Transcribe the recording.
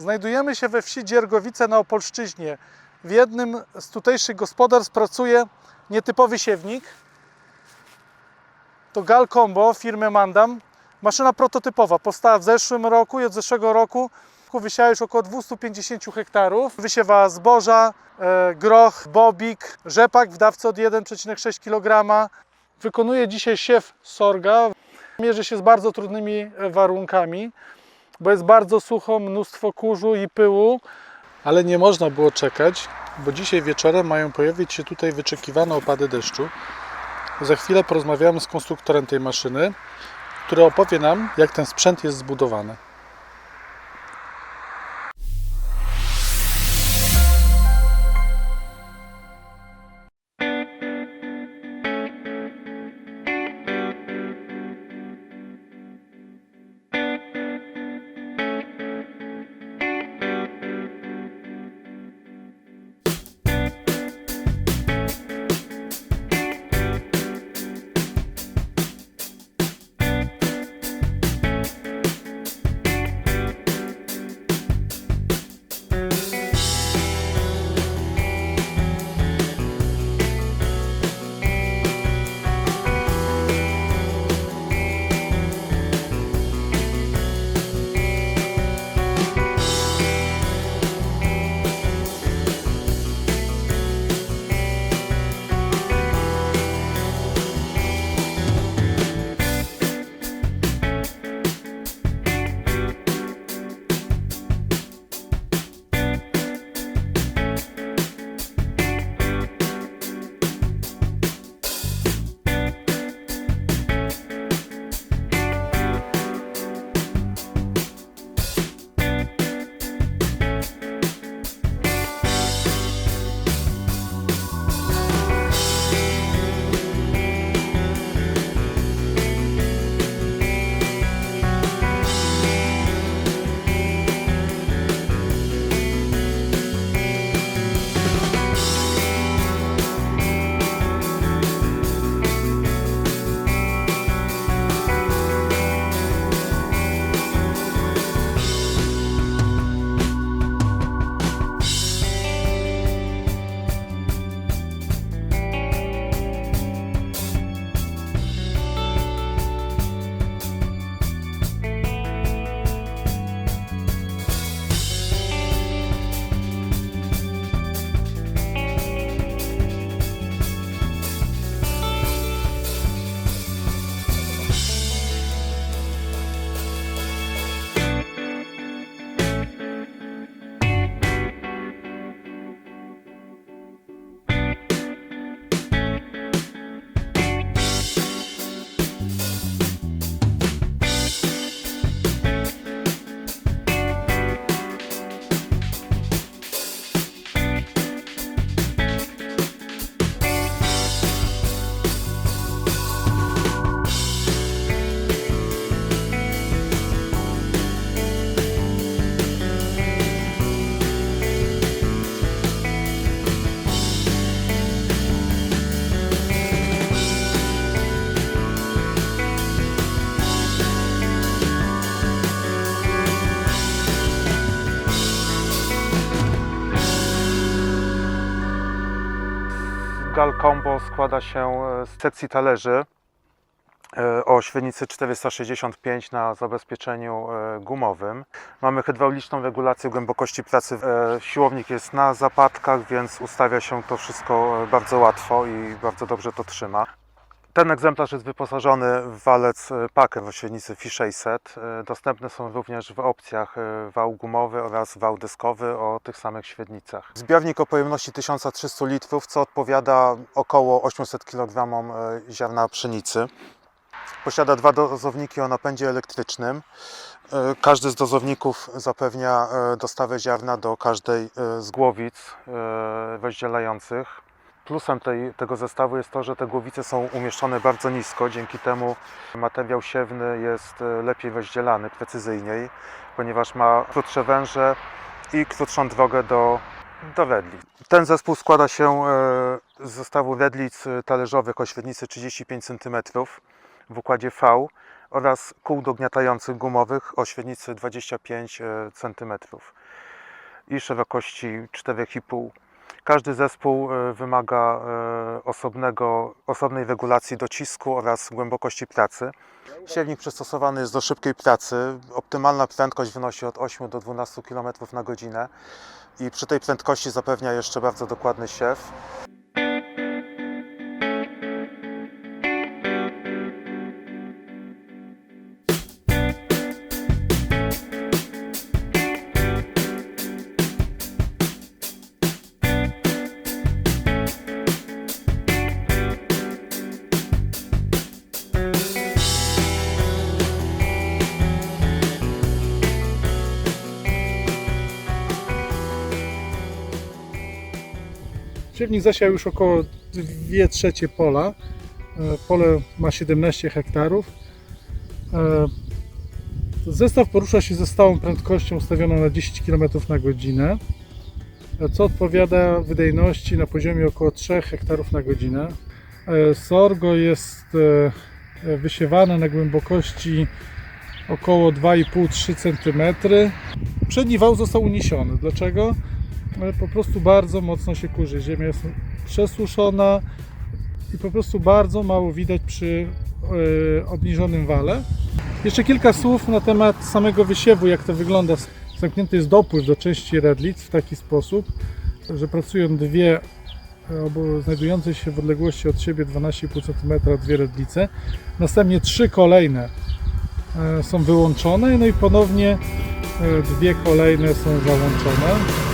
Znajdujemy się we wsi Dziergowice na Opolszczyźnie. W jednym z tutejszych gospodarstw pracuje nietypowy siewnik. To Gal Combo firmy Mandam. Maszyna prototypowa powstała w zeszłym roku i od zeszłego roku wysiała już około 250 hektarów. Wysiewa zboża, e, groch, bobik, rzepak w dawce od 1,6 kg. Wykonuje dzisiaj siew sorga. Mierzy się z bardzo trudnymi e, warunkami, bo jest bardzo sucho, mnóstwo kurzu i pyłu. Ale nie można było czekać, bo dzisiaj wieczorem mają pojawić się tutaj wyczekiwane opady deszczu. Za chwilę porozmawiamy z konstruktorem tej maszyny, który opowie nam, jak ten sprzęt jest zbudowany. Gal Combo składa się e, z sekcji talerzy e, o średnicy 465 na zabezpieczeniu e, gumowym. Mamy hydrauliczną regulację głębokości pracy. Siłownik jest na zapadkach, więc ustawia się to wszystko bardzo łatwo i bardzo dobrze to trzyma. Ten egzemplarz jest wyposażony w walec e, pakę o średnicy Fi 600. E, Dostępne są również w opcjach e, wał gumowy oraz wał dyskowy o tych samych średnicach. Zbiornik o pojemności 1300 litrów, co odpowiada około 800 kg ziarna pszenicy. Posiada dwa dozowniki o napędzie elektrycznym. Każdy z dozowników zapewnia dostawę ziarna do każdej z głowic rozdzielających. Plusem tej, tego zestawu jest to, że te głowice są umieszczone bardzo nisko, dzięki temu materiał siewny jest e, lepiej rozdzielany, precyzyjniej, ponieważ ma krótsze węże i krótszą drogę do, do. Ten zespół składa się e, z zestawu redlic e, talerzowych o średnicy 35 cm. w układzie V oraz kół dogniatających gumowych o średnicy 25 cm i szerokości 4,5 każdy zespół e, wymaga e, osobnego, osobnej regulacji docisku oraz głębokości pracy. Siewnik przystosowany jest do szybkiej pracy. Optymalna prędkość wynosi od 8 do 12 km na godzinę i przy tej prędkości zapewnia jeszcze bardzo dokładny siew. Siewnik zasiał już około 2 trzecie pola. E, Pole ma 17 hektarów. E, Zestaw porusza się ze stałą prędkością ustawioną na 10 km na godzinę, e, co odpowiada wydajności na poziomie około 3 hektarów na godzinę. Sorgo jest wysiewane na głębokości około 2,5-3 cm. Przedni wał został uniesiony. Dlaczego? Ale po prostu bardzo mocno się kurzy. Ziemia jest przesuszona i po prostu bardzo mało widać przy e, obniżonym wale. Jeszcze kilka słów na temat samego wysiewu, jak to wygląda. Zamknięty jest dopływ do części redlic w taki sposób, że pracują dwie e, obo znajdujące się w odległości od siebie 12,5 cm dwie redlice. Następnie trzy kolejne e, są wyłączone, no i ponownie e, dwie kolejne są załączone.